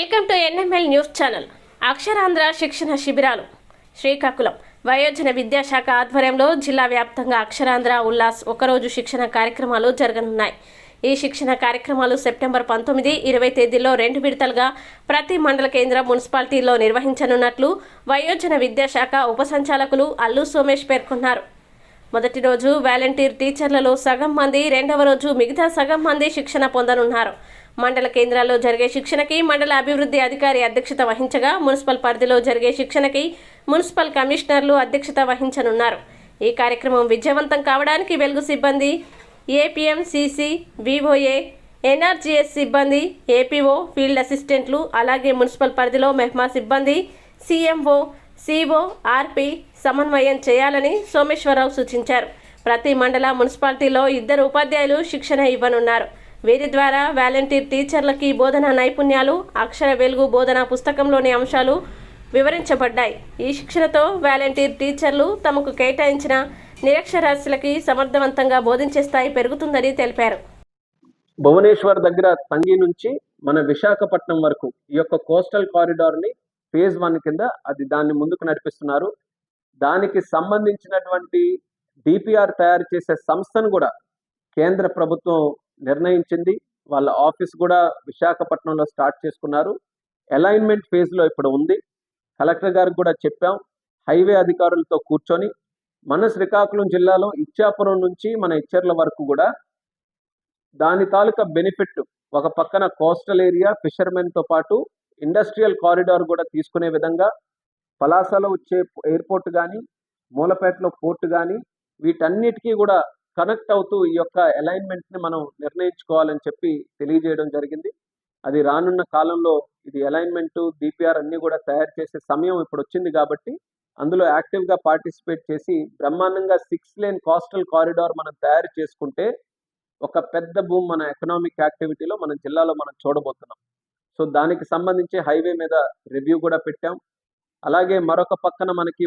Welcome to NML news channel. Aksharandhra శిక్షణ శిబిరాలు. శ్రీకాకుళం వయోజన విద్యాశాఖ ఆధ్వర్యంలో జిల్లా వ్యాప్తంగా అక్షరాంధ్ర ఉల్లాస్ ఒకరోజు శిక్షణ కార్యక్రమాలు జరగనున్నాయి. ఈ శిక్షణ కార్యక్రమాలు సెప్టెంబర్ పంతొమ్మిది ఇరవై తేదీల్లో రెండు విడతలుగా ప్రతి మండల కేంద్ర మున్సిపాలిటీలో నిర్వహించనున్నట్లు వయోజన విద్యాశాఖ ఉప సంచాలకులు అల్లు సోమేష్ పేర్కొన్నారు. మొదటి రోజు వాలంటీర్ టీచర్లలో సగం మంది రెండవ రోజు మిగతా సగం మంది శిక్షణ పొందనున్నారు. మండల కేంద్రాల్లో జరిగే శిక్షణకి మండల అభివృద్ధి అధికారి అధ్యక్షత వహించగా మున్సిపల్ పరిధిలో జరిగే శిక్షణకి మున్సిపల్ కమిషనర్లు అధ్యక్షత వహించనున్నారు. ఈ కార్యక్రమం విజయవంతం కావడానికి వెలుగు సిబ్బంది ఏపీఎంసీసీ వివోఏ ఎన్ఆర్జీఎస్ సిబ్బంది ఏపీఓ ఫీల్డ్ అసిస్టెంట్లు అలాగే మున్సిపల్ పరిధిలో మెహ్మా సిబ్బంది సీఎంఓ సిఓ ఆర్పి సమన్వయం చేయాలని సోమేశ్వరరావు సూచించారు. ప్రతి మండల మున్సిపాలిటీలో ఇద్దరు ఉపాధ్యాయులు శిక్షణ ఇవ్వనున్నారు. వీరి ద్వారా వాలంటీర్ టీచర్లకి బోధనా నైపుణ్యాలు అక్షర వెలుగు బోధన పుస్తకంలోని అంశాలు వివరించబడ్డాయి. ఈ శిక్షణతో వాలంటీర్ టీచర్లు తమకు కేటాయించిన నిరక్షరాస్యులకి సమర్థవంతంగా బోధించే స్థాయి పెరుగుతుందని తెలిపారు. భువనేశ్వర్ దగ్గర తంగి నుంచి మన విశాఖపట్నం వరకు ఈ యొక్క కోస్టల్ కారిడార్ని ఫేజ్ వన్ కింద అది దాన్ని ముందుకు నడిపిస్తున్నారు. దానికి సంబంధించినటువంటి డిపిఆర్ తయారు చేసే సంస్థను కూడా కేంద్ర ప్రభుత్వం నిర్ణయించింది. వాళ్ళ ఆఫీస్ కూడా విశాఖపట్నంలో స్టార్ట్ చేసుకున్నారు. అలైన్మెంట్ ఫేజ్లో ఇప్పుడు ఉంది. కలెక్టర్ గారికి కూడా చెప్పాం. హైవే అధికారులతో కూర్చొని మన శ్రీకాకుళం జిల్లాలో ఇచ్చాపురం నుంచి మన ఇచ్చర్ల వరకు కూడా దాని తాలూకా బెనిఫిట్ ఒక పక్కన కోస్టల్ ఏరియా ఫిషర్మెన్తో పాటు ఇండస్ట్రియల్ కారిడార్ కూడా తీసుకునే విధంగా పలాసలో వచ్చే ఎయిర్పోర్ట్ కానీ మూలపేటలో పోర్ట్ కానీ వీటన్నిటికీ కూడా కనెక్ట్ అవుతూ ఈ యొక్క అలైన్మెంట్ని మనం నిర్ణయించుకోవాలని చెప్పి తెలియజేయడం జరిగింది. అది రానున్న కాలంలో ఇది అలైన్మెంట్ డిపిఆర్ అన్ని కూడా తయారు చేసే సమయం ఇప్పుడు వచ్చింది కాబట్టి అందులో యాక్టివ్గా పార్టిసిపేట్ చేసి బ్రహ్మాండంగా సిక్స్ లేన్ కోస్టల్ కారిడార్ మనం తయారు చేసుకుంటే ఒక పెద్ద భూమి మన ఎకనామిక్ యాక్టివిటీలో మన జిల్లాలో మనం చూడబోతున్నాం. సో దానికి సంబంధించి హైవే మీద రివ్యూ కూడా పెట్టాం. అలాగే మరొక పక్కన మనకి